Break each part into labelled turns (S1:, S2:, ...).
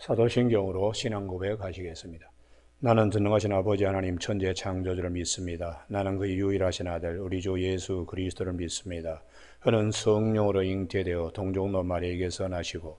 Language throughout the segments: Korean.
S1: 사도신경으로 신앙 고백하시겠습니다. 나는 전능하신 아버지 하나님 천재 창조주를 믿습니다. 나는 그의 유일하신 아들 우리 주 예수 그리스도를 믿습니다. 그는 성령으로 잉태되어 동정노 마리에게서 나시고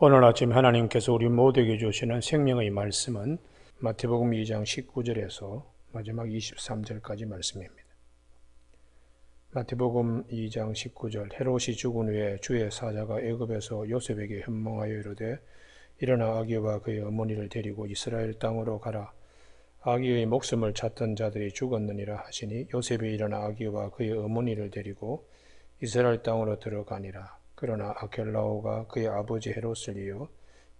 S1: 오늘 아침 하나님께서 우리 모두에게 주시는 생명의 말씀은 마태복음 2장 19절에서 마지막 23절까지 말씀입니다. 마태복음 2장 19절 헤롯이 죽은 후에 주의 사자가 애굽에서 요셉에게 현몽하여 이르되 일어나 아기와 그의 어머니를 데리고 이스라엘 땅으로 가라 아기의 목숨을 찾던 자들이 죽었느니라 하시니 요셉이 일어나 아기와 그의 어머니를 데리고 이스라엘 땅으로 들어가니라 그러나 아켈라오가 그의 아버지 헤롯을 이어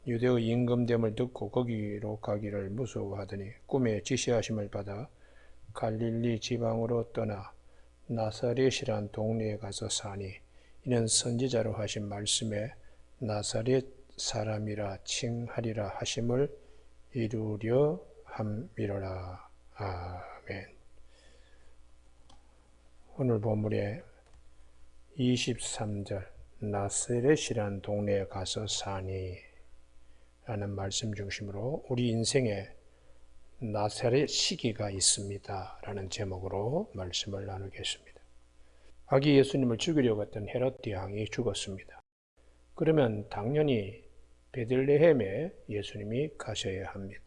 S1: 유대의 임금됨을 듣고 거기로 가기를 무서워하더니 꿈에 지시하심을 받아 갈릴리 지방으로 떠나 나사렛이란 동네에 가서 사니 이는 선지자로 하신 말씀에 나사렛 사람이라 칭하리라 하심을 이루려 함이로라. 아멘. 오늘 본문의 23절 나사렛이란 동네에 가서 사니 라는 말씀 중심으로 우리 인생에 나사렛 시기가 있습니다. 라는 제목으로 말씀을 나누겠습니다. 아기 예수님을 죽이려고 했던 헤롯 대왕이 죽었습니다. 그러면 당연히 베들레헴에 예수님이 가셔야 합니다.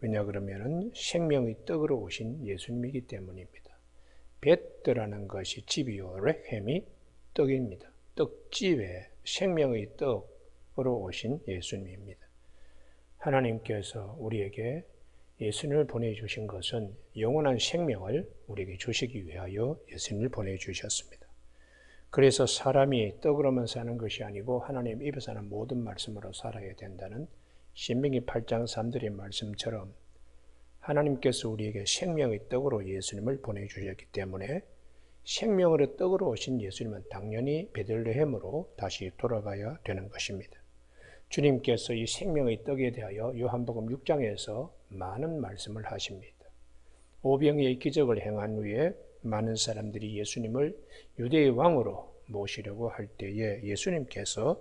S1: 왜냐 그러면은 생명의 떡으로 오신 예수님이기 때문입니다. 베트라는 것이 집이요, 레햄이 떡입니다. 떡집에 생명의 떡으로 오신 예수님입니다. 하나님께서 우리에게 예수님을 보내주신 것은 영원한 생명을 우리에게 주시기 위하여 예수님을 보내주셨습니다. 그래서 사람이 떡으로만 사는 것이 아니고 하나님 입에 사는 모든 말씀으로 살아야 된다는 신명기 8장 3절의 말씀처럼 하나님께서 우리에게 생명의 떡으로 예수님을 보내주셨기 때문에 생명으로 떡으로 오신 예수님은 당연히 베들레헴으로 다시 돌아가야 되는 것입니다. 주님께서 이 생명의 떡에 대하여 요한복음 6장에서 많은 말씀을 하십니다. 오병이의 기적을 행한 후에 많은 사람들이 예수님을 유대의 왕으로 모시려고 할 때에 예수님께서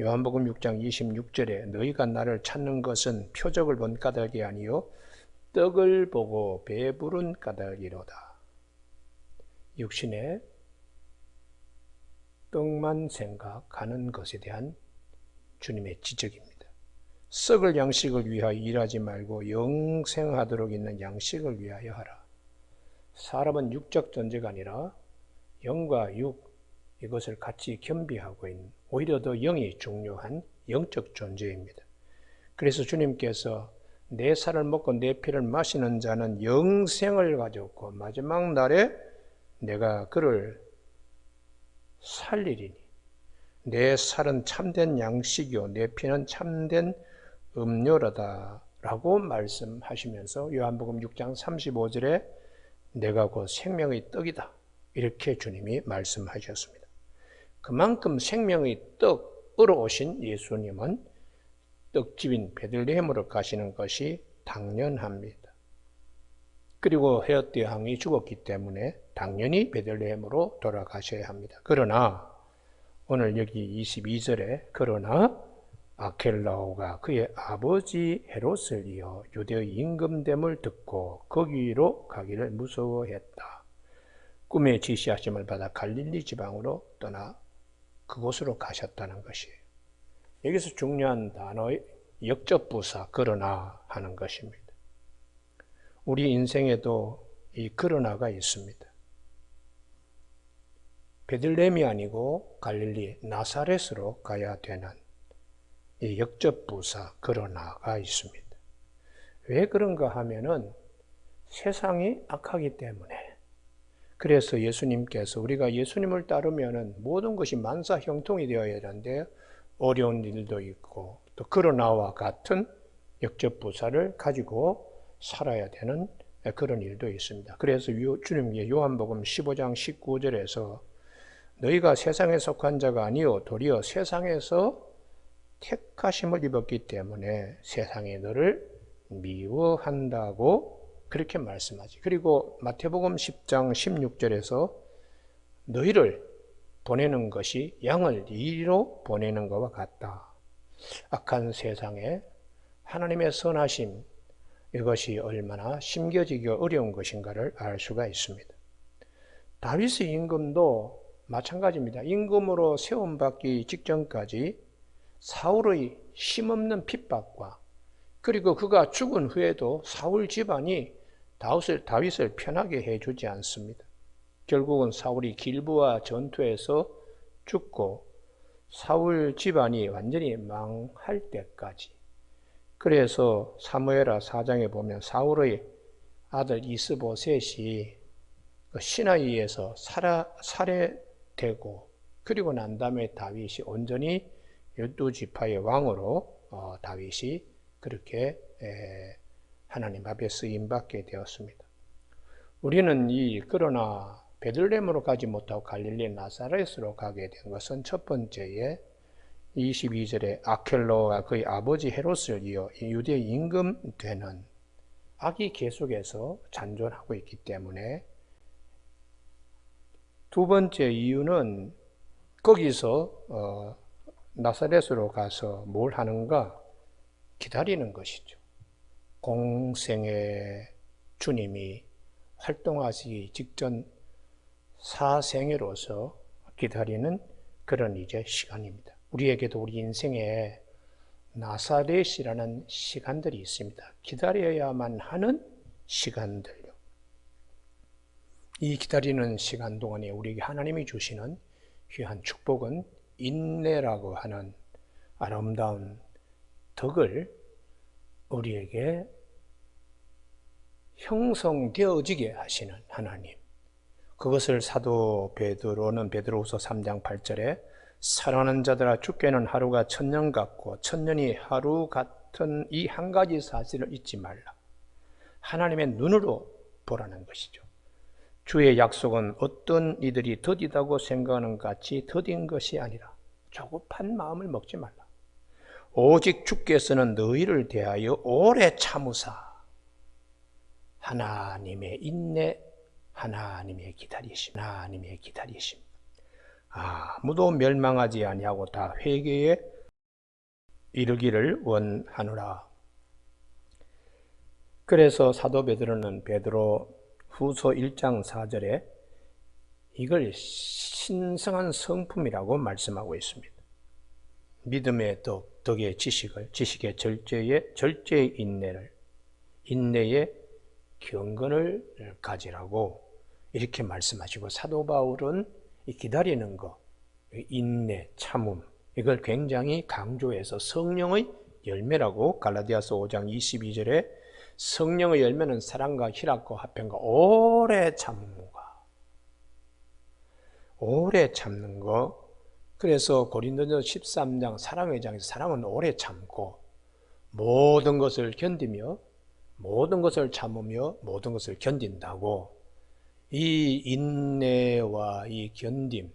S1: 요한복음 6장 26절에 너희가 나를 찾는 것은 표적을 본 까닭이 아니요 떡을 보고 배부른 까닭이로다. 육신의 떡만 생각하는 것에 대한 주님의 지적입니다. 썩을 양식을 위하여 일하지 말고 영생하도록 있는 양식을 위하여 하라. 사람은 육적 존재가 아니라 영과 육 이것을 같이 겸비하고 있는 오히려 더 영이 중요한 영적 존재입니다. 그래서 주님께서 내 살을 먹고 내 피를 마시는 자는 영생을 가졌고 마지막 날에 내가 그를 살리리니 내 살은 참된 양식이요 내 피는 참된 음료로다 라고 말씀하시면서 요한복음 6장 35절에 내가 곧 생명의 떡이다 이렇게 주님이 말씀하셨습니다. 그만큼 생명의 떡으로 오신 예수님은 떡집인 베들레헴으로 가시는 것이 당연합니다. 그리고 헤롯 대왕이 죽었기 때문에 당연히 베들레헴으로 돌아가셔야 합니다. 그러나 오늘 여기 22절에 그러나 아켈라오가 그의 아버지 헤롯을 이어 유대의 임금됨을 듣고 거기로 가기를 무서워했다. 꿈의 지시하심을 받아 갈릴리 지방으로 떠나 그곳으로 가셨다는 것이에요. 여기서 중요한 단어의 역접부사 그러나 하는 것입니다. 우리 인생에도 이 그러나가 있습니다. 베들렘이 아니고 갈릴리 나사렛으로 가야 되는 이 역접부사 그러나가 있습니다. 왜 그런가 하면은 세상이 악하기 때문에 그래서 예수님께서 우리가 예수님을 따르면은 모든 것이 만사 형통이 되어야 되는데 어려운 일도 있고 또 그러나와 같은 역접부사를 가지고 살아야 되는 그런 일도 있습니다. 그래서 주님께 요한복음 15장 19절에서 너희가 세상에 속한 자가 아니요 도리어 세상에서 택하심을 입었기 때문에 세상이 너를 미워한다고 그렇게 말씀하지. 그리고 마태복음 10장 16절에서 너희를 보내는 것이 양을 이리로 보내는 것과 같다. 악한 세상에 하나님의 선하심 이것이 얼마나 심겨지기 어려운 것인가를 알 수가 있습니다. 다윗의 임금도 마찬가지입니다. 임금으로 세움받기 직전까지 사울의 힘없는 핍박과 그리고 그가 죽은 후에도 사울 집안이 다윗을, 다윗을 편하게 해주지 않습니다. 결국은 사울이 길부와 전투에서 죽고 사울 집안이 완전히 망할 때까지 그래서 사무엘하 사장에 보면 사울의 아들 이스보셋이 그 시나이에서 살아, 살해 되고 그리고 난 다음에 다윗이 온전히 열두 지파의 왕으로 어, 다윗이 그렇게 에, 하나님 앞에 쓰임 받게 되었습니다. 우리는 이 그러나 베들레헴으로 가지 못하고 갈릴리 나사렛으로 가게 된 것은 첫 번째에 22절에 아켈로와 그의 아버지 헤롯을 이어 유대 임금 되는 악이 계속해서 잔존하고 있기 때문에 두 번째 이유는 거기서 어, 나사렛으로 가서 뭘 하는가 기다리는 것이죠. 공생의 주님이 활동하시기 직전 사생애로서 기다리는 그런 이제 시간입니다. 우리에게도 우리 인생에 나사렛이라는 시간들이 있습니다. 기다려야만 하는 시간들요. 이 기다리는 시간 동안에 우리에게 하나님이 주시는 귀한 축복은 인내라고 하는 아름다운 덕을 우리에게 형성되어지게 하시는 하나님. 그것을 사도 베드로는 베드로후서 3장 8절에 사랑하는 자들아 죽게는 하루가 천년 같고 천년이 하루 같은 이 한 가지 사실을 잊지 말라. 하나님의 눈으로 보라는 것이죠. 주의 약속은 어떤 이들이 더디다고 생각하는 같이 더딘 것이 아니라 조급한 마음을 먹지 말라. 오직 주께서는 너희를 대하여 오래 참으사 하나님의 인내, 하나님의 기다리심, 하나님의 기다리심. 아무도 멸망하지 아니하고 다 회개에 이르기를 원하노라. 그래서 사도 베드로는 베드로 후서 1장 4절에 이걸 신성한 성품이라고 말씀하고 있습니다. 믿음의 덕, 덕의 지식을, 지식의 절제의 절제의 인내를, 인내의 경건을 가지라고 이렇게 말씀하시고 사도 바울은 기다리는 것, 인내, 참음 이걸 굉장히 강조해서 성령의 열매라고 갈라디아서 5장 22절에 성령의 열매는 사랑과 희락과 화평과 오래 참는가 오래 참는 거. 그래서 고린도전 13장 사랑의 장에서 사랑은 오래 참고 모든 것을 견디며 모든 것을 참으며 모든 것을 견딘다고. 이 인내와 이 견딤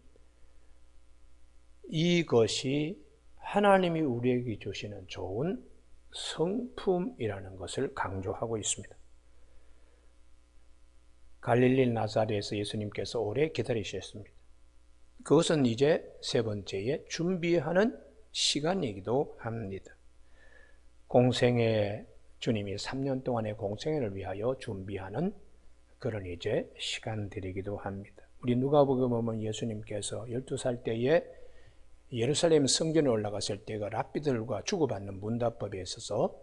S1: 이것이 하나님이 우리에게 주시는 좋은 성품이라는 것을 강조하고 있습니다. 갈릴리 나사렛에서 예수님께서 오래 기다리셨습니다. 그것은 이제 세 번째에 준비하는 시간이기도 합니다. 공생의 주님이 3년 동안의 공생애를 위하여 준비하는 그런 이제 시간들이기도 합니다. 우리 누가복음 보면 예수님께서 12살 때에 예루살렘 성전에 올라갔을 때가 랍비들과 주고받는 문답법에 있어서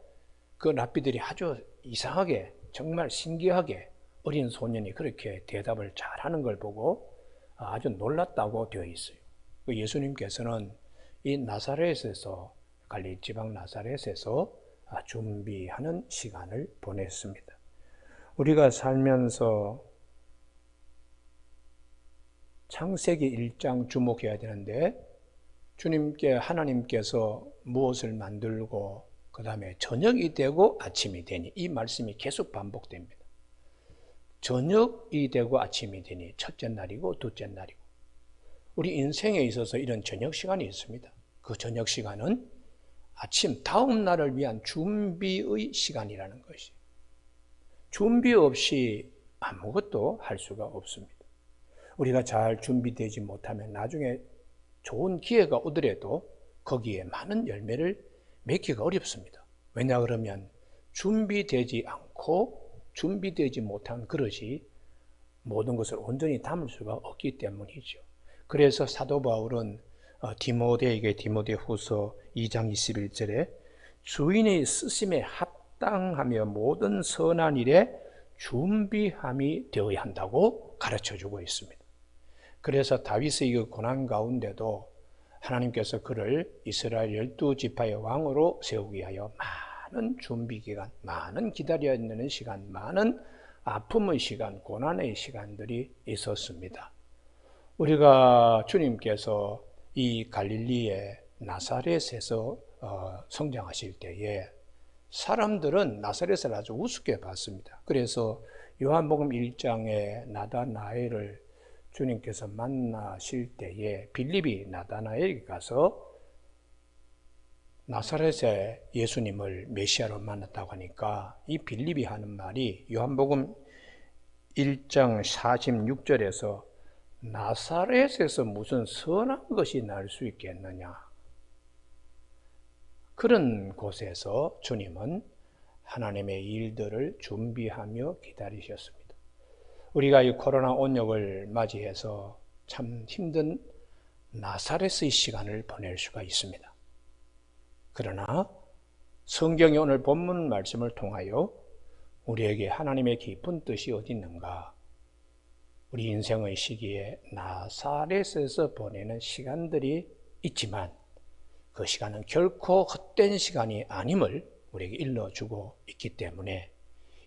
S1: 그 랍비들이 아주 이상하게 정말 신기하게 어린 소년이 그렇게 대답을 잘하는 걸 보고 아주 놀랐다고 되어 있어요. 그 예수님께서는 이 나사렛에서 갈리 지방 나사렛에서 준비하는 시간을 보냈습니다. 우리가 살면서 창세기 1장 주목해야 되는데 주님께 하나님께서 무엇을 만들고 그 다음에 저녁이 되고 아침이 되니 이 말씀이 계속 반복됩니다. 저녁이 되고 아침이 되니 첫째 날이고 둘째 날이고 우리 인생에 있어서 이런 저녁 시간이 있습니다. 그 저녁 시간은 아침 다음 날을 위한 준비의 시간이라는 것이 준비 없이 아무것도 할 수가 없습니다. 우리가 잘 준비되지 못하면 나중에 좋은 기회가 오더라도 거기에 많은 열매를 맺기가 어렵습니다. 왜냐 그러면 준비되지 않고 준비되지 못한 그릇이 모든 것을 온전히 담을 수가 없기 때문이죠. 그래서 사도 바울은 어, 디모데에게 디모데 후서 2장 21절에 주인의 쓰심에 합당하며 모든 선한 일에 준비함이 되어야 한다고 가르쳐 주고 있습니다. 그래서 다윗의 그 고난 가운데도 하나님께서 그를 이스라엘 열두 지파의 왕으로 세우기 위하여 많은 준비 기간, 많은 기다려야 되는 시간, 많은 아픔의 시간, 고난의 시간들이 있었습니다. 우리가 주님께서 이 갈릴리의 나사렛에서 어, 성장하실 때에 사람들은 나사렛을 아주 우습게 봤습니다. 그래서 요한복음 1장에 나다나엘을 주님께서 만나실 때에 빌립이 나다나엘에게 가서 나사렛에 예수님을 메시아로 만났다고 하니까 이 빌립이 하는 말이 요한복음 1장 46절에서 나사렛에서 무슨 선한 것이 날 수 있겠느냐. 그런 곳에서 주님은 하나님의 일들을 준비하며 기다리셨습니다. 우리가 이 코로나 온역을 맞이해서 참 힘든 나사렛의 시간을 보낼 수가 있습니다. 그러나 성경이 오늘 본문 말씀을 통하여 우리에게 하나님의 깊은 뜻이 어디 있는가? 우리 인생의 시기에 나사렛에서 보내는 시간들이 있지만 그 시간은 결코 헛된 시간이 아님을 우리에게 일러주고 있기 때문에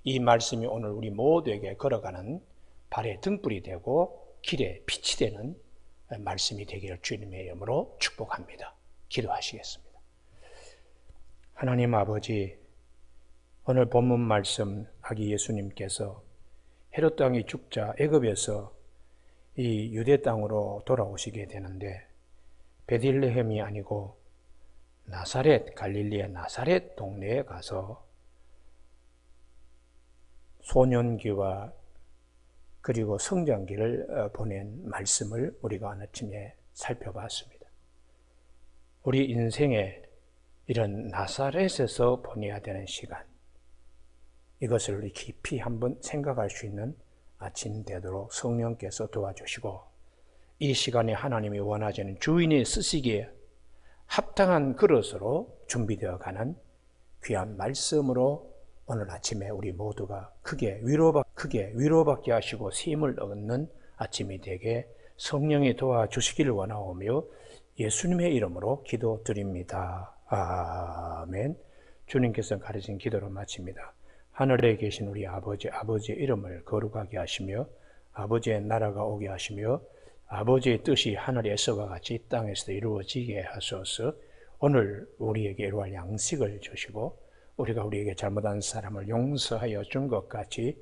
S1: 이 말씀이 오늘 우리 모두에게 걸어가는 발의 등불이 되고 길에 빛이 되는 말씀이 되기를 주님의 이름으로 축복합니다. 기도하시겠습니다. 하나님 아버지, 오늘 본문 말씀 아기 예수님께서 헤롯 땅이 죽자 애굽에서 이 유대 땅으로 돌아오시게 되는데 베들레헴이 아니고 나사렛 갈릴리의 나사렛 동네에 가서 소년기와 그리고 성장기를 어, 보낸 말씀을 우리가 아침에 살펴봤습니다. 우리 인생에 이런 나사렛에서 보내야 되는 시간, 이것을 깊이 한번 생각할 수 있는 아침 되도록 성령께서 도와주시고, 이 시간에 하나님이 원하시는 주인이 쓰시기에 합당한 그릇으로 준비되어 가는 귀한 말씀으로 오늘 아침에 우리 모두가 크게 위로받 크게 위로받게 하시고 힘을 얻는 아침이 되게 성령이 도와주시기를 원하오며 예수님의 이름으로 기도드립니다. 아멘. 주님께서 가르친 기도로 마칩니다. 하늘에 계신 우리 아버지, 아버지의 이름을 거룩하게 하시며 아버지의 나라가 오게 하시며 아버지의 뜻이 하늘에서와 같이 땅에서도 이루어지게 하소서. 오늘 우리에게 이러한 양식을 주시고 우리가 우리에게 잘못한 사람을 용서하여 준 것 같이